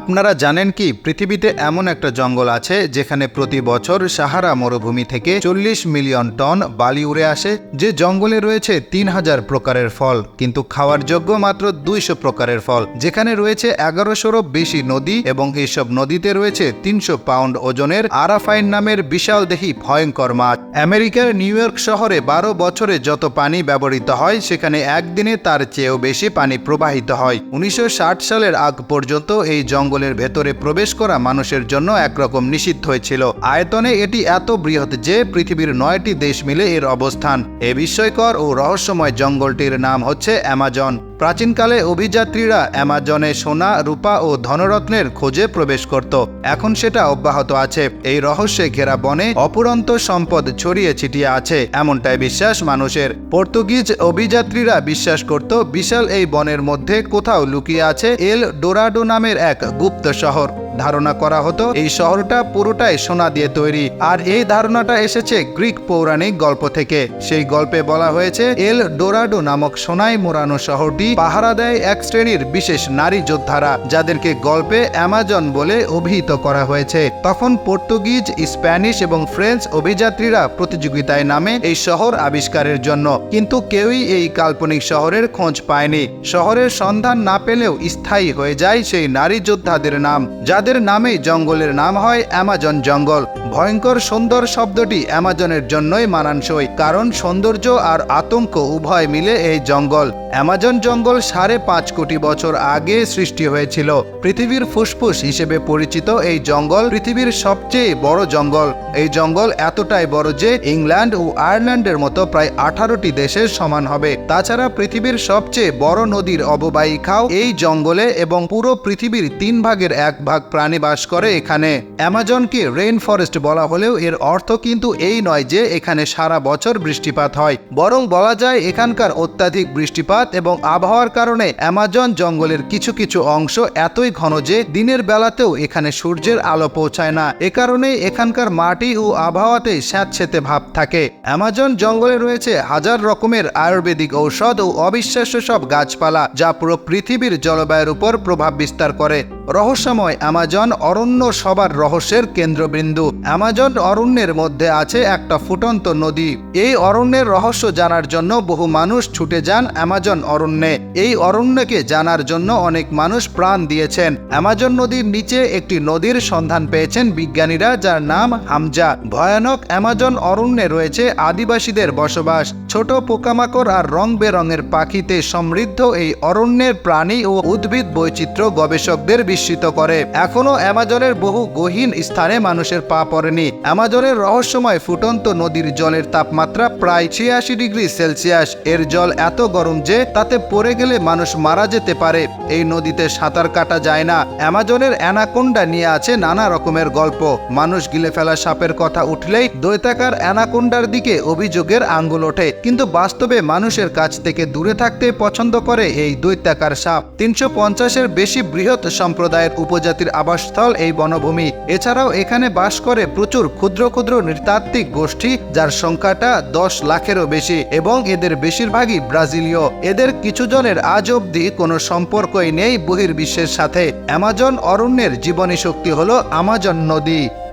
আপনারা জানেন কি, পৃথিবীতে এমন একটা জঙ্গল আছে যেখানে প্রতি বছর সাহারা মরুভূমি থেকে চল্লিশ মিলিয়ন টন বালি উড়ে আসে, যে জঙ্গলে রয়েছে তিন হাজার প্রকারের ফল, কিন্তু খাওয়ার যোগ্য মাত্র দুইশো প্রকারের ফল। যেখানে রয়েছে এগারোশোরও বেশি নদী এবং এইসব নদীতে রয়েছে তিনশো পাউন্ড ওজনের আরাফাইন নামের বিশাল দেহি ভয়ঙ্কর মাছ। আমেরিকার নিউ ইয়র্ক শহরে বারো বছরে যত পানি ব্যবহৃত হয়, সেখানে একদিনে তার চেয়েও বেশি পানি প্রবাহিত হয়। উনিশশো ষাট সালের আগ পর্যন্ত এই জঙ্গলের ভেতরে প্রবেশ করা মানুষের জন্য একরকম নিষিদ্ধ হয়েছিল। আয়তনে এটি এত বৃহৎ যে পৃথিবীর নয়টি দেশ মিলে এর অবস্থান। এ বিস্ময়কর ও রহস্যময় জঙ্গলটির নাম হচ্ছে অ্যামাজন। প্রাচীনকালে অভিযাত্রীরা অ্যামাজনে সোনা, রূপা ও ধনরত্নের খোঁজে প্রবেশ করত। এখন সেটা অব্যাহত আছে। এই রহস্যে ঘেরা বনে অপুরন্ত সম্পদ ছড়িয়ে ছিটিয়ে আছে, এমনটাই বিশ্বাস মানুষের। পর্তুগিজ অভিযাত্রীরা বিশ্বাস করত, বিশাল এই বনের মধ্যে কোথাও লুকিয়ে আছে এল ডোরাডো নামের এক গুপ্ত শহর। ধারণা করা হতো, এই শহরটা পুরোটাই সোনা দিয়ে তৈরি। আর এই ধারণাটা এসেছে গ্রিক পৌরাণিক গল্প থেকে। সেই গল্পে বলা হয়েছে, এল ডোরাডো নামক সোনায় মোড়ানো শহরটি পাহারা দেয় এক শ্রেণির বিশেষ নারী যোদ্ধারা, যাদেরকে গল্পে অ্যামাজন বলে অভিহিত করা হয়েছে। তখন পর্তুগিজ, স্প্যানিশ এবং ফ্রেঞ্চ অভিযাত্রীরা প্রতিযোগিতায় নামে এই শহর আবিষ্কারের জন্য। কিন্তু কেউই এই কাল্পনিক শহরের খোঁজ পায়নি। শহরের সন্ধান না পেলেও স্থায়ী হয়ে যায় সেই নারী যোদ্ধাদের নাম, যাদের নামেই জঙ্গলের নাম হয় অ্যামাজন জঙ্গল। ভয়ঙ্কর সুন্দর শব্দটি অ্যামাজনের জন্যই মানানসই, কারণ সৌন্দর্য আর আতঙ্ক উভয় মিলে এই জঙ্গল। অ্যামাজন জঙ্গল সাড়ে পাঁচ কোটি বছর আগে সৃষ্টি হয়েছিল। পৃথিবীর ফুসফুস হিসেবে পরিচিত এই জঙ্গল পৃথিবীর সবচেয়ে বড় জঙ্গল। এই জঙ্গল এতটাই বড় যে ইংল্যান্ড ও আয়ারল্যান্ডের মতো প্রায় আঠারোটি দেশের সমান হবে। তাছাড়া পৃথিবীর সবচেয়ে বড় নদীর অববাহিকাও এই জঙ্গলে এবং পুরো পৃথিবীর তিন ভাগের এক ভাগ প্রাণী বাস করে এখানে। অ্যামাজনকে রেইন ফরেস্ট বলা হলেও এর অর্থ কিন্তু এই নয় যে এখানে সারা বছর বৃষ্টিপাত হয়। বরং বলা যায় এখানকার অত্যাধিক বৃষ্টিপাত এবং আবহাওয়ার কারণে অ্যামাজন জঙ্গলের কিছু কিছু অংশ এতই ঘন যে দিনের বেলাতেও এখানে সূর্যের আলো পৌঁছায় না। এ কারণে এখানকার মাটি ও আবহাওয়াতে স্যাঁতসেঁতে ভাব থাকে। অ্যামাজন জঙ্গলে রয়েছে হাজার রকমের আয়ুর্বেদিক ঔষধ ও অবিশ্বাস্য সব গাছপালা যা পুরো পৃথিবীর জলবায়ুর উপর প্রভাব বিস্তার করে। রহস্যময় অ্যামাজন অরণ্য সবার রহস্যের কেন্দ্রবিন্দু। অ্যামাজন অরণ্যের মধ্যে আছে একটা ফুটন্ত নদী। এই অরণ্যের রহস্য জানার জন্য বহু মানুষ ছুটে যান অ্যামাজন অরণ্যে। এই অরণ্যকে জানার জন্য অনেক মানুষ প্রাণ দিয়েছেন। অ্যামাজন নদীর নিচে একটি নদীর সন্ধান পেয়েছেন বিজ্ঞানীরা যার নাম হামজা। ভয়ানক অ্যামাজন অরণ্যে রয়েছে আদিবাসীদের বসবাস। ছোট পোকামাকড় আর রং বেরঙের পাখিতে সমৃদ্ধ এই অরণ্যের প্রাণী ও উদ্ভিদ বৈচিত্র্য গবেষকদের বিস্মিত করে। এখনও অ্যামাজনের বহু গহীন স্থানে মানুষের পা পড়েনি। অ্যামাজনের রহস্যময় ফুটন্ত নদীর জলের তাপমাত্রা প্রায় ছিয়াশি ডিগ্রি সেলসিয়াস। এর জল এত গরম যে তাতে পড়ে গেলে মানুষ মারা যেতে পারে। এই নদীতে সাঁতার কাটা যায় না। অ্যামাজনের অ্যানাকোন্ডা নিয়ে আছে নানা রকমের গল্প। মানুষ গিলে ফেলা সাপের কথা উঠলেই দৈতাকার অ্যানাকোন্ডার দিকে অভিযোগের আঙ্গুল ওঠে। কিন্তু বাস্তবে মানুষের কাছ থেকে দূরে থাকতে পছন্দ করে এই দৈত্যাকার সাপ। তিনশো পঞ্চাশের বেশি বৃহৎ সম্প্রদায়ের উপজাতির আবাসস্থল এই বনভূমি। এছাড়াও এখানে বাস করে প্রচুর ক্ষুদ্র ক্ষুদ্র নৃতাত্ত্বিক গোষ্ঠী, যার সংখ্যাটা দশ লাখেরও বেশি, এবং এদের বেশিরভাগই ব্রাজিলীয়। এদের কিছু জনের আজ অবধি কোনো সম্পর্কই নেই বহির্বিশ্বের সাথে। অ্যামাজন অরণ্যের জীবনী শক্তি হল আমাজন নদী।